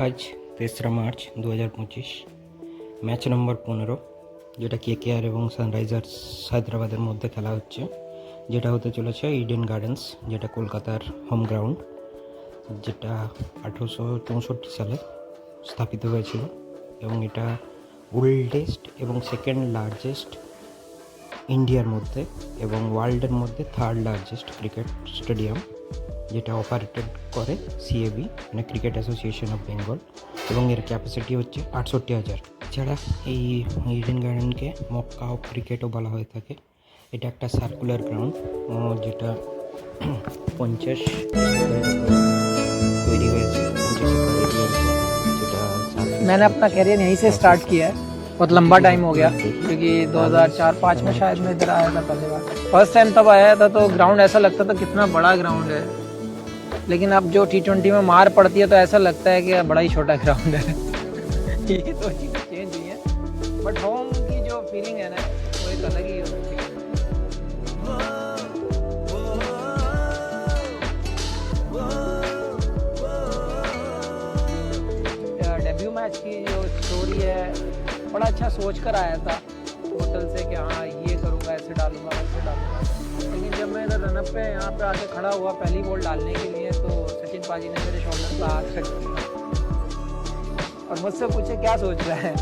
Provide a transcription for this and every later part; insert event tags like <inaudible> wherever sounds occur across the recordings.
আজ তেসরা মার্চ দু হাজার পঁচিশ। ম্যাচ নম্বর পনেরো, যেটা কে কে আর এবং সানরাইজার্স হায়দ্রাবাদের মধ্যে খেলা হচ্ছে, যেটা হতে চলেছে ইডেন গার্ডেন্স যেটা কলকাতার হোম গ্রাউন্ড যেটা আঠেরোশো চৌষট্টি সালে স্থাপিত হয়েছিল। এবং এটা ওল্ডেস্ট এবং সেকেন্ড লার্জেস্ট ইন্ডিয়ার মধ্যে এবং ওয়ার্ল্ডের মধ্যে থার্ড লার্জেস্ট ক্রিকেট স্টেডিয়াম যেটা অপারেটেড করে সিএবি মানে ক্রিকেট অ্যাসোসিয়েশন অফ বেঙ্গল এবং এর ক্যাপাসিটি হচ্ছে আটষট্টি হাজার এছাড়া এই ইডেন গার্ডেনকে মক্কা অফ ক্রিকেটও বলা হয়ে থাকে এটা একটা সার্কুলার গ্রাউন্ড যেটা পঞ্চাশ একরের উপর তৈরি হয়েছে পঞ্চাশ একর এরিয়ার উপর, যেটা surface मैंने अपना कैरियर यहीं से स्टार्ट किया है बहुत लंबा टाइम हो गया क्योंकि 2004-5 में शायद मैं इधर आया था पहली बार फर्स्ट टाइम तब आया था तो ग्राउंड ऐसा लगता था कितना बड़ा ग्राउंड है लेकिन अब जो टी ट्वेंटी में मार पड़ती है तो ऐसा लगता है कि बड़ा ही छोटा ग्राउंड है। <laughs> ये दो चीज़ें चेंज हुई हैं। बट होम की जो फीलिंग है ना, वो एक अलग ही होती है। डेब्यू मैच की जो स्टोरी है, बड़ा अच्छा सोच कर आया था होटल से कि हाँ ये करूँगा, ऐसे डालूँगा, वैसे डालूँगा। लेकिन जब मैं इधर रनअप पे यहाँ पे आके खड़ा हुआ पहली बॉल डालने के लिए तो सचिन पाजी ने मेरे शोल्डर पर हाथ रख दिया। और मुझसे पूछे, क्या सोच रहा है?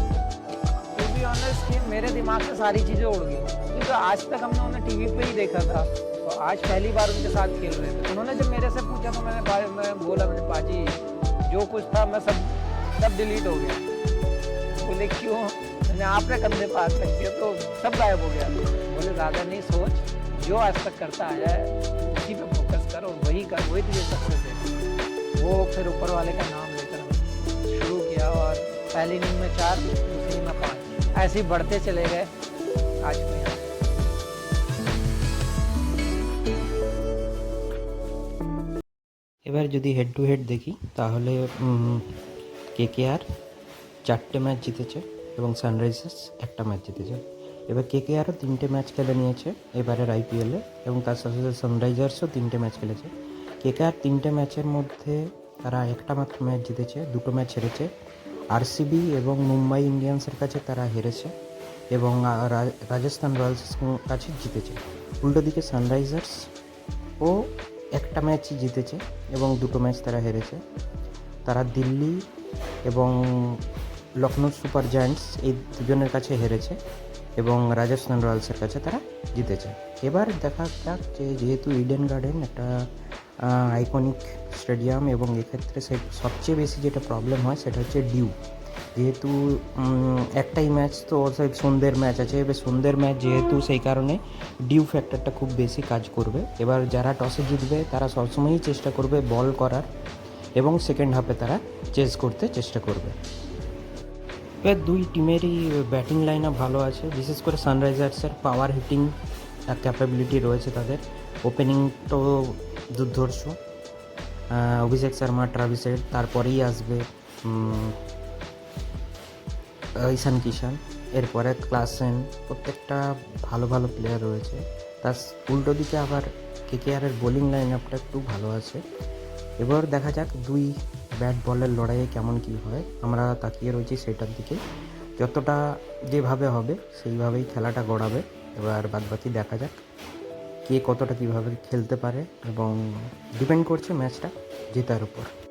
टू बी ऑनेस्ट कि मेरे दिमाग से सारी चीज़ें उड़ गई। क्योंकि आज तक हमने उन्हें टीवी पे ही देखा था। तो आज पहली बार उनके साथ खेल रहे थे उन्होंने जब मेरे से पूछा तो मैंने मैं बोला, मैंने पाजी, जो कुछ था, मैं सब सब डिलीट हो गया। बोले, क्यों? मैंने आपने कंधे पे हाथ रख दिया तो सब गायब हो गया। बोले ज़्यादा नहीं, सोच। जो आज तक करता आया है उसी पे फोकस कर और वही कर वही तुझे सक्सेस है वो फिर ऊपर वाले का नाम लेकर हमने शुरू किया और पहली इनिंग में चार दूसरी में पाँच ऐसे ही बढ़ते चले गए आज मैं यहाँ এবার যদি হেড টু হেড দেখি তাহলে কে কে আর চারটে ম্যাচ জিতেছে এবং সানরাইজার্স একটা ম্যাচ জিতেছে এবার কে কে আরও তিনটে ম্যাচ খেলে নিয়েছে, এবারের আইপিএলে এবং তার সাথে সাথে সানরাইজার্সও তিনটে ম্যাচ খেলেছে। কে কে আর তিনটে ম্যাচের মধ্যে তারা একটা মাত্র ম্যাচ জিতেছে, দুটো ম্যাচ হেরেছে। আরসিবি এবং মুম্বাই ইন্ডিয়ান্সের কাছে তারা হেরেছে এবং রাজস্থান রয়্যালসের কাছে জিতেছে। উল্টো দিকে সানরাইজার্স ও একটা ম্যাচই জিতেছে এবং দুটো ম্যাচ তারা হেরেছে। তারা দিল্লি এবং লখনৌ সুপার জায়ান্টস এই দুজনের কাছে হেরেছে। এবং রাজস্থান রয়্যালসের কাছে তারা জিতেছে। এবার দেখা যাক যে যেহেতু ইডেন গার্ডেন একটা আইকনিক স্টেডিয়াম এবং এক্ষেত্রে সে সবচেয়ে বেশি যেটা প্রবলেম হয় সেটা হচ্ছে ডিউ যেহেতু একটাই ম্যাচ তো অতএব সন্ধ্যের ম্যাচ আছে। এবার সন্ধ্যের ম্যাচ যেহেতু সেই কারণে ডিউ ফ্যাক্টরটা খুব বেশি কাজ করবে। এবার যারা টসে জিতবে তারা সবসময়ই চেষ্টা করবে বল করার এবং সেকেন্ড হাফে তারা চেস করতে চেষ্টা করবে। এবার দুই টিমেরই ব্যাটিং লাইনও ভালো আছে। বিশেষ করে সানরাইজার্সের পাওয়ার হিটিং ক্যাপাবিলিটি রয়েছে তাদের। ওপেনিং তো দুর্ধর্ষ। অভিষেক শর্মা ট্রাভিসের তারপরেই আসবে ঈশান কিষান এরপরে ক্লাসেন প্রত্যেকটা ভালো ভালো প্লেয়ার রয়েছে। তার উল্টো দিকে আবার কেকেআরের বোলিং লাইন আপটা একটু ভালো আছে। এবার দেখা যাক দুই ব্যাট বলের লড়াইয়ে কেমন কি হয়, আমরা তাকিয়ে রয়েছি সেটার দিকে। যতটা যেভাবে হবে, সেইভাবেই খেলাটা গড়াবে। এবার বাদবাকি দেখা যাক কে কতটা কীভাবে খেলতে পারে এবং ডিপেন্ড করছে ম্যাচটা জেতার উপর।